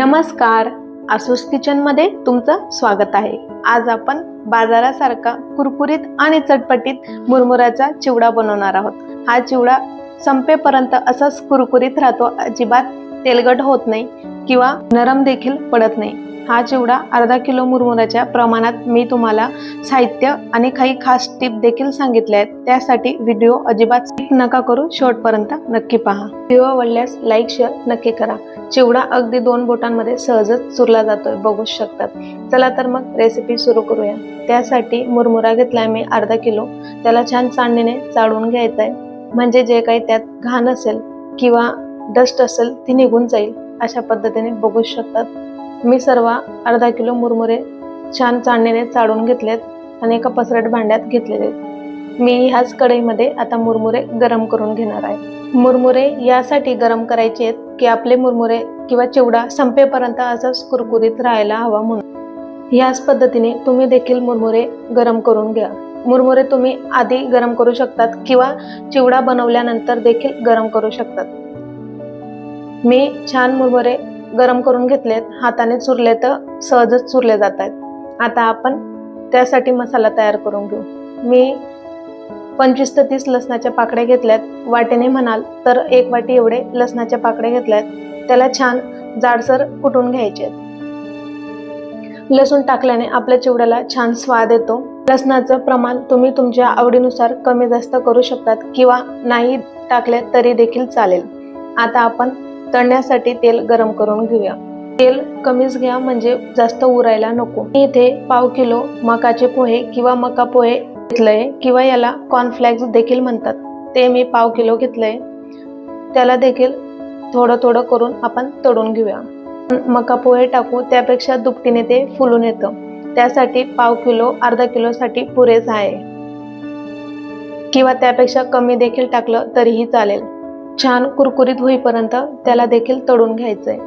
नमस्कार. आसूस किचनमध्ये तुमचं स्वागत आहे. आज आपण बाजारासारखा कुरकुरीत आणि चटपटीत मुरमुराचा चिवडा बनवणार आहोत. हा चिवडा संपेपर्यंत असाच कुरकुरीत राहतो अजिबात तेलगट होत नाही किंवा नरम देखील पडत नाही. हा चिवडा अर्धा किलो मुरमुराच्या प्रमाणात मी तुम्हाला साहित्य आणि काही खास टिप देखील सांगितल्या आहेत. त्यासाठी व्हिडिओ अजिबात स्किप नका करू. शेवटपर्यंत नक्की पहा. व्हिडिओ आवडल्यास लाईक शेअर नक्की करा. चिवडा अगदी दोन बोटांमध्ये सहजच चुरला जातोय. बघू शकतात. चला तर मग रेसिपी सुरू करूया. त्यासाठी मुरमुरा घेतलाय मी अर्धा किलो. त्याला छान चांदणीने चाळून घ्यायचा आहे म्हणजे जे काही त्यात घाण असेल किंवा डस्ट असेल ती निघून जाईल. अशा पद्धतीने बघू शकतात. मी सर्व अर्धा किलो मुरमुरे छान चांदणीने चाळून घेतलेत आणि एका पसरट भांड्यात घेतलेले आहेत. मी ह्याच कढईमध्ये आता मुरमुरे गरम करून घेणार आहे. मुरमुरे यासाठी गरम करायचे आहेत की आपले मुरमुरे किंवा चिवडा संपेपर्यंत असाच कुरकुरीत राहायला हवा म्हणून. ह्याच पद्धतीने तुम्ही देखील मुरमुरे गरम करून घ्या. मुरमुरे तुम्ही आधी गरम करू शकतात किंवा चिवडा बनवल्यानंतर देखील गरम करू शकतात. मी छान मुरमुरे गरम करून घेतलेत. हाताने चुरले तर सहजच चुरले जात आहेत. आता आपण त्यासाठी मसाला तयार करून घेऊ. मी पंचवीस ते तीस लसणाच्या पाकड्या घेतल्यात. वाटेने म्हणाल तर एक वाटी एवढे लसणाच्या पाकड्या घेतल्यात. त्याला छान जाडसर कुटून घ्यायचे लसूण टाकल्याने आपल्या चिवड्याला छान स्वाद येतो. लसणाचं प्रमाण तुम्ही तुमच्या आवडीनुसार कमी जास्त करू शकतात किंवा नाही टाकले तरी देखील चालेल. आता आपण तळण्यासाठी तेल गरम करून घेऊया. तेल कमीच घ्या म्हणजे जास्त उरायला नको. इथे पाव किलो मकाचे पोहे किंवा मका पोहे घेतलंय किंवा याला कॉर्नफ्लॅक्स देखील म्हणतात. ते मी पाव किलो घेतलंय. त्याला देखील थोडं थोडं करून आपण तळून घेऊया. मका पोहे टाकू त्यापेक्षा दुपटीने ते फुलून येतं. त्यासाठी पाव किलो अर्धा किलोसाठी पुरेसा आहे. किंवा त्यापेक्षा कमी देखील टाकलं तरीही चालेल. छान कुरकुरीत होईपर्यंत त्याला देखील तळून घ्यायचंय.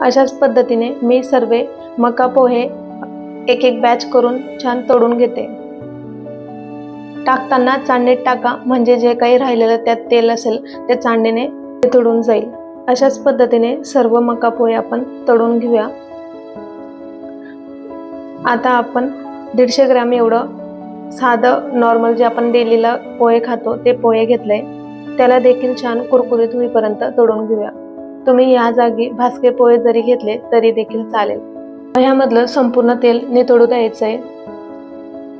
अशाच पद्धतीने मी सर्व मका पोहे एक एक बॅच करून छान तळून घेते. टाकताना चांडणीत टाका म्हणजे जे काही राहिलेलं त्यात तेल असेल ते चांडणीने ते तळून जाईल. अशाच पद्धतीने सर्व मका पोहे आपण तळून घेऊया. आता आपण दीडशे ग्रॅम एवढं साधं नॉर्मल जे आपण डेलीला पोहे खातो ते पोहे घेतले त्याला देखील छान कुरकुरीत होईपर्यंत तळून घेऊया. तुम्ही या जागी भास्के पोहे जरी घेतले तरी देखील चालेल. ह्यामधलं संपूर्ण तेल नितोडू द्यायचं आहे.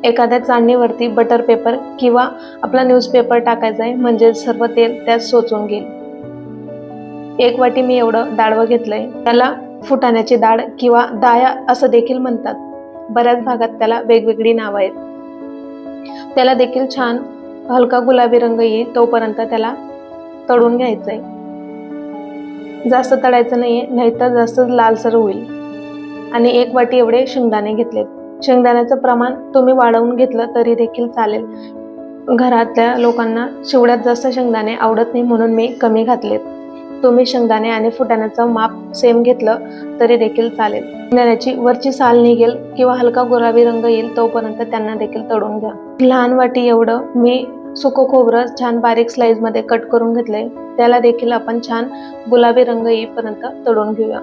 एखाद्या चाळणीवरती बटर पेपर किंवा आपला न्यूजपेपर टाकायचा आहे म्हणजे सर्व तेल त्यात सोचून घेईल. एक वाटी मी एवढं दाळवं घेतलंय. त्याला फुटाण्याची डाळ किंवा दाया असं देखील म्हणतात. बऱ्याच भागात त्याला वेगवेगळी नावं आहेत. त्याला देखील छान हलका गुलाबी रंग येईल तोपर्यंत त्याला तळून आहे जास्त तळायचं नाहीये नाहीतर जास्त लालसर होईल. आणि एक वाटी एवढे शेंगदाणे घेतलेत. शेंगदाण्याचं प्रमाण तुम्ही वाढवून घेतलं तरी देखील चालेल. घरातल्या लोकांना शिवड्यात जास्त शेंगदाणे आवडत नाही म्हणून मी कमी घातलेत. तुम्ही शेंगदाणे आणि फुटाण्याचं माप सेम घेतलं तरी देखील चालेल. शेंगदाण्याची वरची साल निघेल किंवा हलका गुलाबी रंग येईल तोपर्यंत त्यांना देखील तळून घ्या. लहान वाटी एवढं मी सुकं खोबरं छान बारीक स्लाईजमध्ये कट करून घेतले त्याला देखील आपण छान गुलाबी रंग येईपर्यंत तळून घेऊया.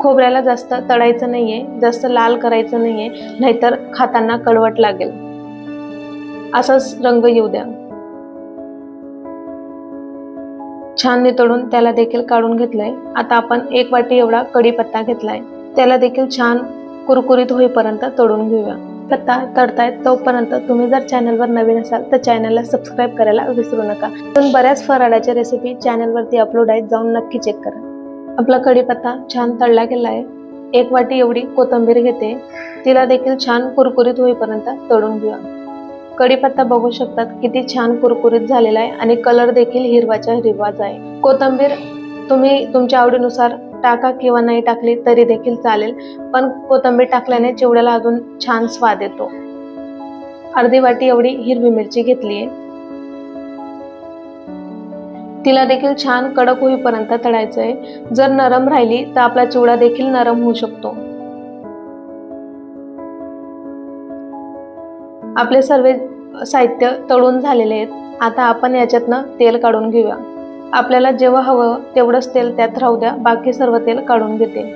खोबऱ्याला जास्त तळायचं नाहीये जास्त लाल करायचं नाहीये नाहीतर खाताना कडवट लागेल. असाच रंग येऊ द्या. छान नितळून त्याला देखील काढून घेतलंय. आता आपण एक वाटी एवढा कढीपत्ता घेतलाय. त्याला देखील छान कुरकुरीत होईपर्यंत तळून घेऊया. पत्ता तळतायत तोपर्यंत तुम्ही जर चॅनलवर नवीन असाल तर चॅनलला सबस्क्राईब करायला विसरू नका. पण बऱ्याच फराळाच्या रेसिपी चॅनलवरती अपलोड आहेत जाऊन नक्की चेक करा. आपला कढीपत्ता छान तळला गेला आहे एक वाटी एवढी कोथिंबीर घेते. तिला देखील छान कुरकुरीत होईपर्यंत तळून घेऊया. कढीपत्ता बघू शकतात किती छान कुरकुरीत झालेला आहे आणि कलर देखील हिरवाच्या हिरवाच आहे. कोथिंबीर तुम्ही तुमच्या आवडीनुसार टाका किंवा नाही टाकली तरी देखील चालेल पण कोथिंबीर टाकल्याने चिवड्याला अजून छान स्वाद येतो. अर्धी वाटी एवढी हिरवी मिरची घेतली आहे तिला देखील छान कडक होईपर्यंत तळायचं आहे जर नरम राहिली तर आपला चिवडा देखील नरम होऊ शकतो. आपले सर्व साहित्य तळून झालेले आहेत. आता आपण याच्यातनं तेल काढून घेऊया. आपल्याला जेव्हा हवं तेवढंच तेल त्यात राहू द्या. बाकी सर्व तेल काढून घेते.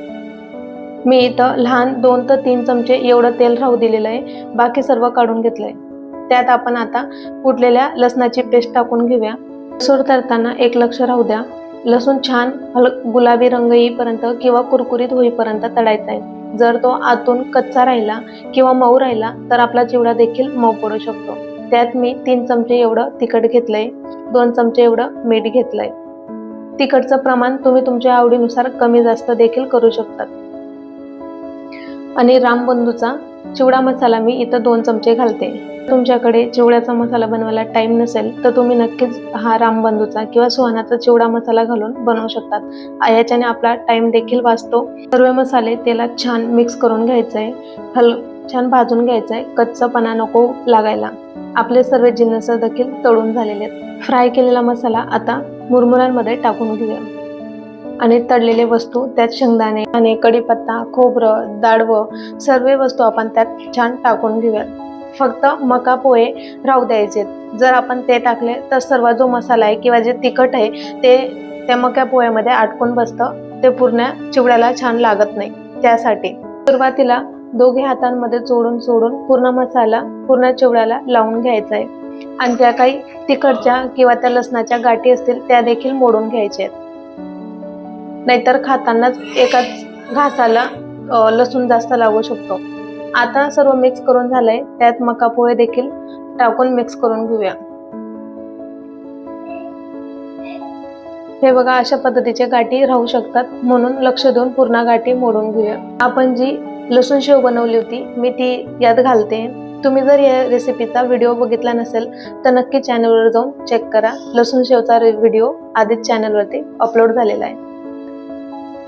मी इथं लहान दोन ते तीन चमचे एवढं तेल राहू दिलेलं आहे. बाकी सर्व काढून घेतलंय. त्यात आपण आता कुटलेल्या लसणाची पेस्ट टाकून घेऊया. सोड तरताना एक लक्ष राहू द्या. लसूण छान हल गुलाबी रंग येईपर्यंत किंवा कुरकुरीत होईपर्यंत तळायचा आहे. जर तो आतून कच्चा राहिला किंवा मऊ राहिला तर आपला चिवडा देखील मऊ पडू शकतो. त्यात मी तीन चमचे एवढं तिखट घेतलंय दोन चमचे एवढं मीठ घेतलंय. तिखटचं प्रमाण तुम्ही तुमच्या आवडीनुसार कमी जास्त देखील करू शकतात आणि रामबंधूचा चिवडा मसाला मी इथं दोन चमचे घालते. तुमच्याकडे चिवड्याचा मसाला बनवायला टाइम नसेल तर तुम्ही नक्कीच हा रामबंधूचा किंवा सुहानाचा चिवडा मसाला घालून बनवू शकतात. याच्याने आपला टाइम देखील वाचतो. सर्व मसाले तेलात छान मिक्स करून घ्यायचं आहे हल छान भाजून घ्यायचं आहे कच्चापणा नको लागायला. आपले सर्व जिन्नस देखील तळून झालेले आहेत. फ्राय केलेला मसाला आता मुरमुरांमध्ये टाकून घेऊया. आणि तळलेले वस्तू त्यात शेंगदाणे आणि कढीपत्ता खोबरं दाडवं सर्व वस्तू आपण त्यात छान टाकून घेऊयात. फक्त मका पोहे राहू द्यायचे. जर आपण ते टाकले तर सर्व जो मसाला आहे किंवा जे तिखट आहे ते त्या मका पोह्यामध्ये आटकून बसतं. ते पूर्ण चिवड्याला छान लागत नाही. त्यासाठी सुरुवातीला दोघे हातांमध्ये चोडून चोडून पूर्ण मसाला पूर्ण चिवड्याला लावून घ्यायचा आहे. आणि त्या काही तिखटच्या किंवा त्या लसणाच्या गाठी असतील त्या देखील मोडून घ्यायच्या आहेत. नाहीतर खातानाच एकाच घासाला लसूण जास्त लागू शकतो. आता सर्व मिक्स करून झालंय. त्यात मका पोहे देखील टाकून मिक्स करून घेऊया. हे बघा अशा पद्धतीचे गाठी राहू शकतात. म्हणून लक्ष देऊन पूर्ण गाठी मोडून घेऊया. आपण जी लसूण शेव बनवली होती मी ती यात घालते. तुम्ही जर या रेसिपीचा व्हिडिओ बघितला नसेल तर नक्की चॅनलवर जाऊन चेक करा. लसूण शेवचा व्हिडिओ आधीच चॅनलवरती अपलोड झालेला आहे.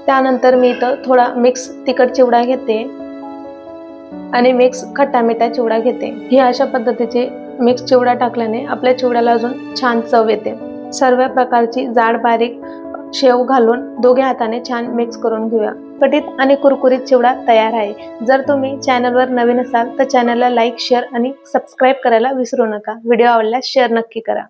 त्यानंतर मी इथं थोडा मिक्स तिखट चिवडा घेते. आणि मिक्स खट्टा मिठा चिवडा घेते. ही अशा पद्धतीचे मिक्स चिवडा टाकल्याने आपल्या चिवड्याला अजून छान चव येते. सर्व प्रकारची जाड बारीक शेव घालून दोघे हाताने छान मिक्स करून घेऊया. कटीत आणि कुरकुरीत चिवडा तयार आहे. जर तुम्ही चॅनलवर नवीन असाल तर चॅनलला लाईक शेअर आणि सबस्क्राईब करायला विसरू नका. व्हिडिओ आवडल्यास शेअर नक्की करा.